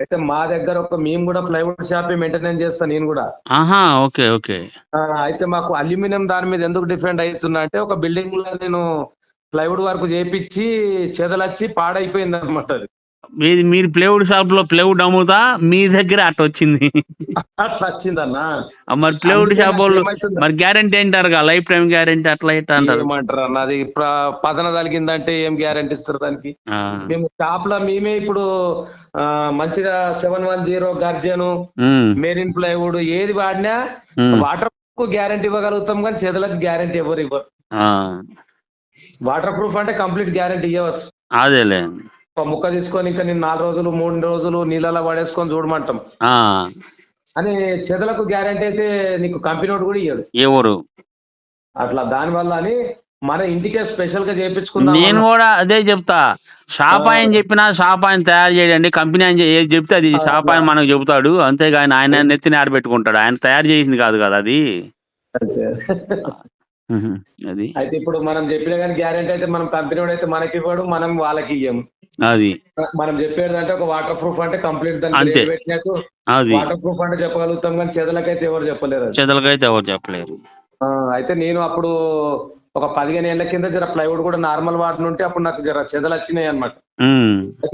అయితే మా దగ్గర ఒక మేము కూడా ప్లైవుడ్ షాప్ మెయింటెనెన్స్ చేస్తాను నేను కూడా. ఆహా ఓకే ఓకే. అయితే మాకు అల్యూమినియం దాని మీద ఎందుకు డిఫెండ్ అవుతున్నా అంటే ఒక బిల్డింగ్లో నేను ప్లైవుడ్ వర్క్ చేపించి చెదలచ్చి పాడైపోయింది అనమాట అది. మీది మీరు ప్లేవుడ్ షాప్లో ప్లేవుడ్ అమ్ముతా మీ దగ్గర అట్ట వచ్చింది. వచ్చిందన్నా? మరి ప్లేవుడ్ షాప్ వాళ్ళు మరి గ్యారంటీ అంటారు లైఫ్ టైం గ్యారంటీ అట్లా ఇట్లా అంటారు. ఏమంటారు అన్న? అది పదన తగిలిందంటే ఏం గ్యారంటీ ఇస్తారు దానికి? మేము షాప్లో మేమే ఇప్పుడు మంచిగా సెవెన్ వన్ జీరో గర్జను ఉమ్, మెరిన్ ప్లైవుడ్ ఏది వాడినా వాటర్ ప్రూఫ్ గ్యారంటీ ఇవ్వగలుగుతాం కానీ చెదలకు గ్యారంటీ ఎవరు ఇవ్వరు. ఆ, వాటర్ ప్రూఫ్ అంటే కంప్లీట్ గ్యారంటీ ఇవ్వచ్చు అదేలే. ముక్క తీసుకొని ఇంకా నేను నాలుగు రోజులు మూడు రోజులు నీళ్ళలో పడేసుకొని చూడమంటాం. ఆ, అని చెదలకు గ్యారంటీ అయితే నీకు కంపెనీ కూడా ఇయ్యడు. ఎవరు? అట్లా దాని వల్ల అని మన ఇంటికే స్పెషల్గా చేయించుకుందాం నేను. కూడా అదే చెప్తా. షాప్ ఆయన చెప్పినా షాప్ ఆయన తయారు చేయండి కంపెనీ ఆయన చెప్తే అది షాప్ ఆయన మనకు చెబుతాడు. అంతేగాని ఆయన నెత్తిని ఆరబెట్టుకుంటాడు ఆయన తయారు చేసింది కాదు కదా అది. అది. అయితే ఇప్పుడు మనం చెప్పిన కానీ గ్యారంటీ అయితే మనం కంపెనీ వాడు అయితే మనకి ఇవ్వడు మనం వాళ్ళకి ఇయ్యము అది. మనం చెప్పేది అంటే ఒక వాటర్ ప్రూఫ్ అంటే కంప్లీట్. రేట్ పెట్టినట్టు అది. వాటర్ ప్రూఫ్ అంటే చెప్పగలుగుతాం కానీ చెదలకైతే ఎవరు చెప్పలేరు. చెదలకైతే ఎవరు చెప్పలేరు. అయితే నేను అప్పుడు ఒక పదిహేను ఏళ్ళ కింద జర ప్లైవుడ్ కూడా నార్మల్ వాటర్ ఉంటే అప్పుడు నాకు జర చెదలు వచ్చినాయి అనమాట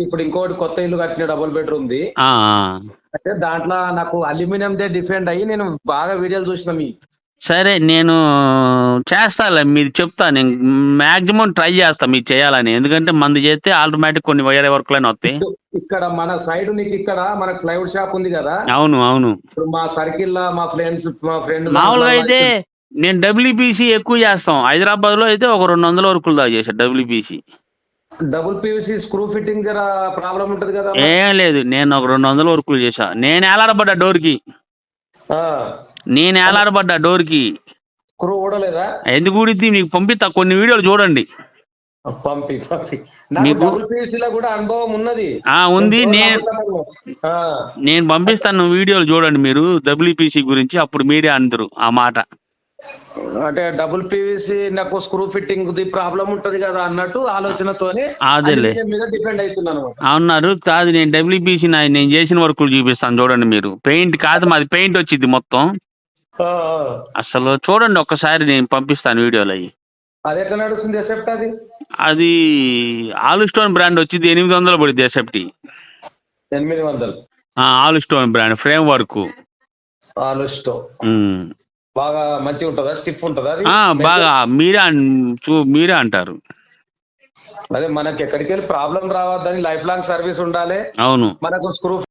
ఇప్పుడు ఇంకోటి కొత్త ఇల్లు కట్టిన డబుల్ బెడ్రూమ్ ది. అయితే దాంట్లో నాకు అల్యూమినియం దే డిఫెండ్ అయ్యి నేను బాగా వీడియోలు చూసిన మీ సరే నేను చేస్తాలే మీరు చెప్తా నేను మాక్సిమం ట్రై చేస్తా మీరు చేయాలని. ఎందుకంటే మంది చేస్తే ఆటోమేటిక్ కొన్ని వేరే వర్క్లైనా వస్తాయి. ఇక్కడ మన సైడ్ నీకు ఇక్కడ మన ప్లైవుడ్ షాప్ ఉంది కదా? అవును అవును. ఇప్పుడు మా సర్కిల్లో మా ఫ్రెండ్స్ మా ఫ్రెండ్ మామూలుగా అయితే నేను డబ్ల్యూపీసీ ఎక్కువ చేస్తాం. హైదరాబాద్లో అయితే ఒక రెండు వందల వరకులు దాకా చేశాను WPC. Double PVC screw fitting జర ప్రాబ్లం ఉంటది కదా ఏం లేదు నేను ఒక రెండు వందల వరకులు చేశా. నేను ఏలాడబడ్డా డోర్కి నేను ఏలాడబడ్డా డోర్కి ఊడలేదా? ఎందుకు ఊడిద్ది? మీకు పంపిస్తా కొన్ని వీడియోలు చూడండి. పంపి పంపి. నాకు మీకు- డబుల్ పీవీసీ లో కూడా అనుభవం ఉన్నది. ఆ ఉంది. నేను నేను పంపిస్తాను వీడియోలు చూడండి మీరు డబ్ల్యూపీసీ గురించి అప్పుడు మీరే అందరు ఆ మాట. అంటే డబుల్ పీవీసీ నాకు స్క్రూ ఫిట్టింగ్ ది ప్రాబ్లం ఉంటది కదా అన్నట్టు ఆలోచనతోనే అదేలే. అల్యూమినియం మీద డిపెండ్ అవుతున్నాను అనమాట అన్నారు కాదు నేను డబ్ల్యూపీసీ నేను చేసిన వర్కులు చూపిస్తాను చూడండి మీరు. పెయింట్ కాదు మాది పెయింట్ వచ్చింది మొత్తం. అసలు చూడండి ఒక్కసారి నేను పంపిస్తాను వీడియోలు అవి అది ఎట్లా నడుస్తుంది ఎసెప్ట్ అది? అది ఆల్ స్టోన్ బ్రాండ్ వచ్చింది ఎనిమిది వందలు పడింది ఎసెప్టీ ఎనిమిది వందలు. All stone brand framework. ఆలోచితో um. బాగా మంచిగా ఉంటుందా? స్టిఫ్ ఉంటుందా బాగా మీరే చూ మీరే అంటారు. అదే మనకి ఎక్కడికి వెళ్ళి ప్రాబ్లం రావద్దని లైఫ్ లాంగ్ సర్వీస్ ఉండాలి. అవును. మనకు స్క్రూ